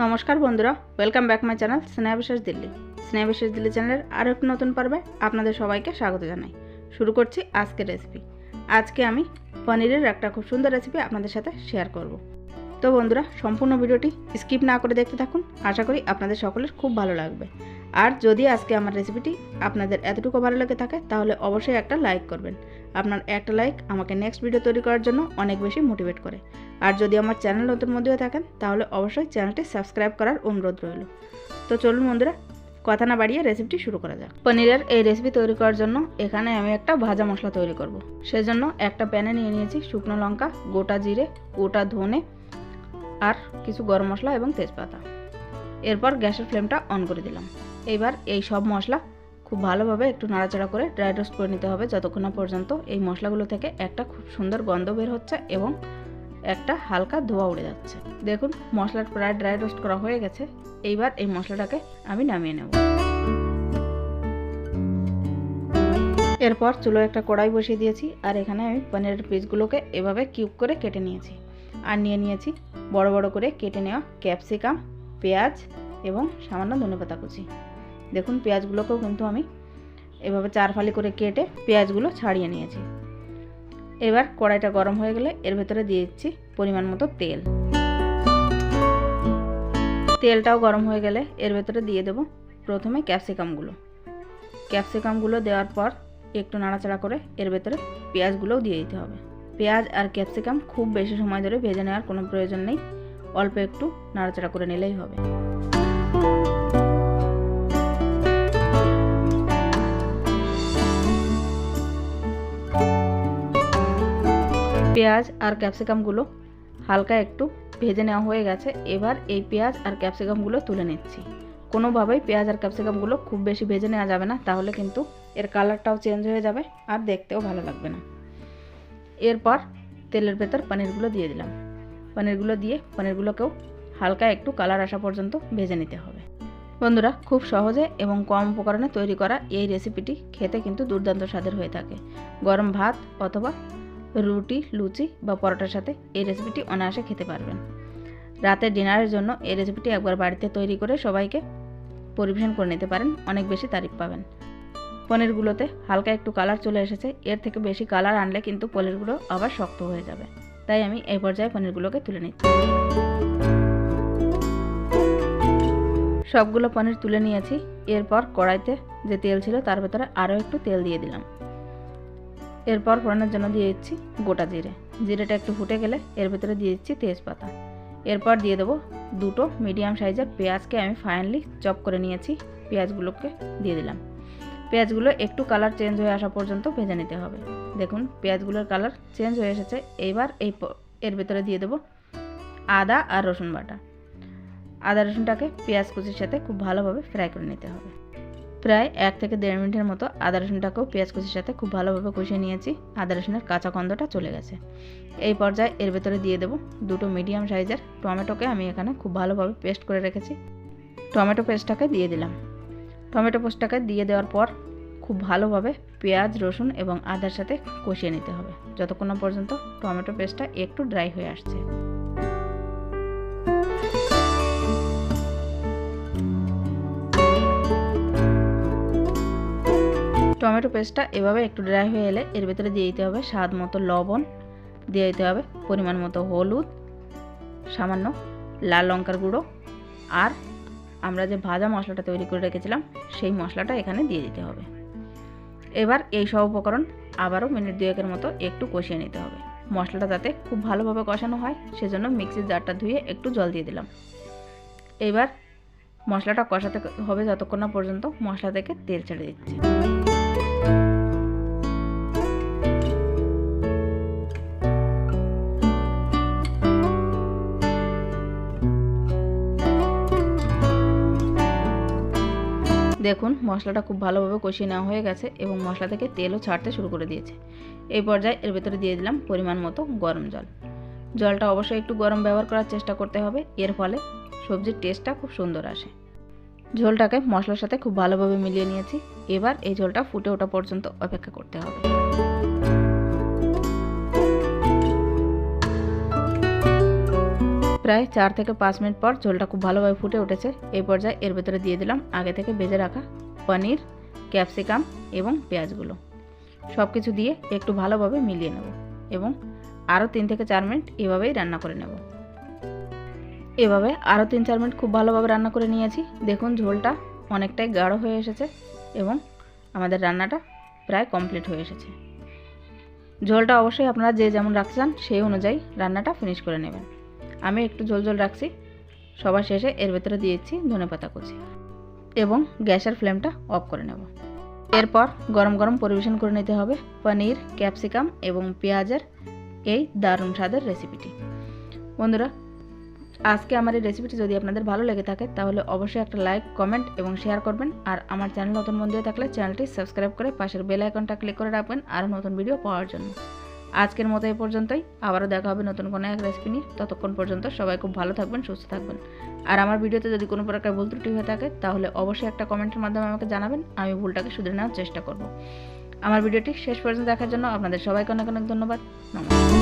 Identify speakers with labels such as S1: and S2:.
S1: নমস্কার বন্ধুরা welcome back my channel বিশেষ দিল্লি বিশেষ দিল্লি চ্যানেলের আরও একটি নতুন পর্বে আপনাদের সবাইকে স্বাগত জানাই শুরু করছি আজকের রেসিপি আজকে আমি পনিরের একটা খুব সুন্দর রেসিপি আপনাদের সাথে শেয়ার করব তো বন্ধুরা সম্পূর্ণ ভিডিওটি স্কিপ না করে দেখতে থাকুন আশা করি আপনাদের সকলের খুব ভালো লাগবে আর যদি আজকে আমার রেসিপিটি আপনাদের এতটুকু ভালো লেগে থাকে তাহলে অবশ্যই একটা লাইক করবেন আপনার একটা লাইক আমাকে নেক্সট ভিডিও তৈরি করার জন্য অনেক বেশি মোটিভেট করে আর যদি আমার চ্যানেল নতুন মধ্যেও থাকেন তাহলে অবশ্যই চ্যানেলটি সাবস্ক্রাইব করার অনুরোধ রইল তো চলুন বন্ধুরা কথা না বাড়িয়ে রেসিপিটি শুরু করা যাক পনিরের এই রেসিপি তৈরি করার জন্য এখানে আমি একটা ভাজা মশলা তৈরি করব। সেজন্য একটা প্যানে নিয়ে নিয়েছি শুকনো লঙ্কা গোটা জিরে গোটা ধনে আর কিছু গরম মশলা এবং তেজপাতা এরপর গ্যাসের ফ্লেমটা অন করে দিলাম এবার এই সব মশলা খুব ভালোভাবে একটু নাড়াচাড়া করে ড্রাই রোস্ট করে নিতে হবে যতক্ষণ না পর্যন্ত এই মশলাগুলো থেকে একটা খুব সুন্দর গন্ধ বের হচ্ছে এবং একটা হালকা ধোয়া উড়ে যাচ্ছে দেখুন মশলার প্রায় ড্রাই রোস্ট করা হয়ে গেছে এইবার এই মশলাটাকে আমি নামিয়ে নেব এরপর চুলো একটা কড়াই বসিয়ে দিয়েছি আর এখানে আমি পনিরের পিসগুলোকে এভাবে কিউব করে কেটে নিয়েছি আর নিয়ে নিয়েছি বড় বড় করে কেটে নেওয়া ক্যাপসিকাম পেঁয়াজ এবং সামান্য ধনেপাতা কুচি দেখুন পেঁয়াজগুলোকেও কিন্তু আমি এভাবে চার ফালি করে কেটে পেঁয়াজগুলো ছাড়িয়ে নিয়েছি এবার কড়াইটা গরম হয়ে গেলে এর ভেতরে দিয়ে দিচ্ছি পরিমাণ মতো তেল তেলটাও গরম হয়ে গেলে এর ভেতরে দিয়ে দেব প্রথমে ক্যাপসিকামগুলো ক্যাপসিকামগুলো দেওয়ার পর একটু নাড়াচাড়া করে এর ভেতরে পেঁয়াজগুলোও দিয়ে দিতে হবে পেঁয়াজ আর ক্যাপসিকাম খুব বেশি সময় ধরে ভেজে নেওয়ার কোনো প্রয়োজন নেই অল্প একটু নাড়াচাড়া করে নিলেই হবে পেঁয়াজ আর ক্যাপসিকামগুলো হালকা একটু ভেজে নেওয়া হয়ে গেছে এবার এই পেঁয়াজ আর ক্যাপসিকামগুলো তুলে নিচ্ছি কোনোভাবেই পেঁয়াজ আর ক্যাপসিকামগুলো খুব বেশি ভেজে নেওয়া যাবে না তাহলে কিন্তু এর কালারটাও চেঞ্জ হয়ে যাবে আর দেখতেও ভালো লাগবে না এরপর তেলের ভেতর পনিরগুলো দিয়ে দিলাম পনিরগুলো দিয়ে পনিরগুলোকেও হালকা একটু কালার আসা পর্যন্ত ভেজে নিতে হবে বন্ধুরা খুব সহজে এবং কম উপকরণে তৈরি করা এই রেসিপিটি খেতে কিন্তু দুর্দান্ত স্বাদের হয়ে থাকে গরম ভাত অথবা রুটি লুচি বা পরোটার সাথে এই রেসিপিটি অনায়াসে খেতে পারবেন রাতে ডিনারের জন্য এই রেসিপিটি একবার বাড়িতে তৈরি করে সবাইকে পরিবেশন করে নিতে পারেন অনেক বেশি তারিফ পাবেন পনিরগুলোতে হালকা একটু কালার চলে এসেছে এর থেকে বেশি কালার আনলে কিন্তু পনিরগুলো আবার শক্ত হয়ে যাবে তাই আমি এই পর্যায়ে পনিরগুলোকে তুলে নিচ্ছি সবগুলো পনির তুলে নিয়েছি এরপর কড়াইতে যে তেল ছিল তার ভেতরে আরও একটু তেল দিয়ে দিলাম এরপর ফোড়ানোর জন্য দিয়ে দিচ্ছি গোটা জিরে জিরেটা একটু ফুটে গেলে এর ভেতরে দিয়ে দিচ্ছি তেজপাতা এরপর দিয়ে দেবো দুটো মিডিয়াম সাইজের পেঁয়াজকে আমি ফাইনালি চপ করে নিয়েছি পেঁয়াজগুলোকে দিয়ে দিলাম পেঁয়াজগুলো একটু কালার চেঞ্জ হয়ে আসা পর্যন্ত ভেজে নিতে হবে দেখুন পেঁয়াজগুলোর কালার চেঞ্জ হয়ে এসেছে এইবার এই এর ভেতরে দিয়ে দেবো আদা আর রসুন বাটা আদা রসুনটাকে পেঁয়াজ কুচির সাথে খুব ভালোভাবে ফ্রাই করে নিতে হবে প্রায় এক থেকে দেড় মিনিটের মতো আদা রসুনটাকেও পেঁয়াজ কুচির সাথে খুব ভালোভাবে কষিয়ে নিয়েছি আদা রসুনের কাঁচা কন্দটা চলে গেছে এই পর্যায়ে এর ভেতরে দিয়ে দেবো দুটো মিডিয়াম সাইজের টমেটোকে আমি এখানে খুব ভালোভাবে পেস্ট করে রেখেছি টমেটো পেস্টটাকে দিয়ে দিলাম টমেটো পেস্টটাকে দিয়ে দেওয়ার পর খুব ভালোভাবে পেঁয়াজ রসুন এবং আদার সাথে কষিয়ে নিতে হবে যতক্ষণ না পর্যন্ত টমেটো পেস্টটা একটু ড্রাই হয়ে আসছে টমেটো পেস্টটা এভাবে একটু ড্রাই হয়ে এলে এর ভেতরে দিয়ে দিতে হবে স্বাদ মতো লবণ দিয়ে দিতে হবে পরিমাণ মতো হলুদ সামান্য লাল লঙ্কার গুঁড়ো আর আমরা যে ভাজা মশলাটা তৈরি করে রেখেছিলাম সেই মশলাটা এখানে দিয়ে দিতে হবে এবার এই সব উপকরণ আবারও মিনিট দুয়েকের মতো একটু কষিয়ে নিতে হবে মশলাটা যাতে খুব ভালোভাবে কষানো হয় সেজন্য মিক্সির জারটা ধুয়ে একটু জল দিয়ে দিলাম এবার মশলাটা কষাতে হবে যতক্ষণ না পর্যন্ত মশলা থেকে তেল ছেড়ে দিচ্ছে দেখুন মশলাটা খুব ভালোভাবে কষিয়ে নেওয়া হয়ে গেছে এবং মশলা থেকে তেলও ছাড়তে শুরু করে দিয়েছে এই পর্যায়ে এর ভেতরে দিয়ে দিলাম পরিমাণ মতো গরম জল জলটা অবশ্যই একটু গরম ব্যবহার করার চেষ্টা করতে হবে এর ফলে সবজির টেস্টটা খুব সুন্দর আসে ঝোলটাকে মশলার সাথে খুব ভালোভাবে মিলিয়ে নিয়েছি এবার এই ঝোলটা ফুটে ওঠা পর্যন্ত অপেক্ষা করতে হবে প্রায় চার থেকে পাঁচ মিনিট পর ঝোলটা খুব ভালোভাবে ফুটে উঠেছে এই পর্যায়ে এর ভেতরে দিয়ে দিলাম আগে থেকে ভেজে রাখা পনির ক্যাপসিকাম এবং পেঁয়াজগুলো সব কিছু দিয়ে একটু ভালোভাবে মিলিয়ে নেব এবং আরও তিন থেকে চার মিনিট এভাবেই রান্না করে নেব এভাবে আরও তিন চার মিনিট খুব ভালোভাবে রান্না করে নিয়েছি দেখুন ঝোলটা অনেকটাই গাঢ় হয়ে এসেছে এবং আমাদের রান্নাটা প্রায় কমপ্লিট হয়ে এসেছে ঝোলটা অবশ্যই আপনারা যে যেমন রাখতে চান সেই অনুযায়ী রান্নাটা ফিনিশ করে নেবেন আমি একটু ঝোল ঝোল রাখছি সবার শেষে এর ভেতরে দিয়েছি ধনে পাতা কুচি এবং গ্যাসের ফ্লেমটা অফ করে নেব এরপর গরম গরম পরিবেশন করে নিতে হবে পনির ক্যাপসিকাম এবং পেঁয়াজের এই দারুণ স্বাদের রেসিপিটি বন্ধুরা আজকে আমার এই রেসিপিটি যদি আপনাদের ভালো লেগে থাকে তাহলে অবশ্যই একটা লাইক কমেন্ট এবং শেয়ার করবেন আর আমার চ্যানেল নতুন বন্ধু থাকলে চ্যানেলটি সাবস্ক্রাইব করে পাশের বেল আইকনটা ক্লিক করে রাখবেন আর নতুন ভিডিও পাওয়ার জন্য আজকের মতো এ পর্যন্তই আবারও দেখা হবে নতুন কোনো এক রেসিপি নিয়ে ততক্ষণ পর্যন্ত সবাই খুব ভালো থাকবেন সুস্থ থাকবেন আর আমার ভিডিওতে যদি কোনো প্রকার ভুল ত্রুটি হয়ে থাকে তাহলে অবশ্যই একটা কমেন্টের মাধ্যমে আমাকে জানাবেন আমি ভুলটাকে শুধরে নেওয়ার চেষ্টা করব আমার ভিডিওটি শেষ পর্যন্ত দেখার জন্য আপনাদের সবাইকে অনেক অনেক ধন্যবাদ নমস্কার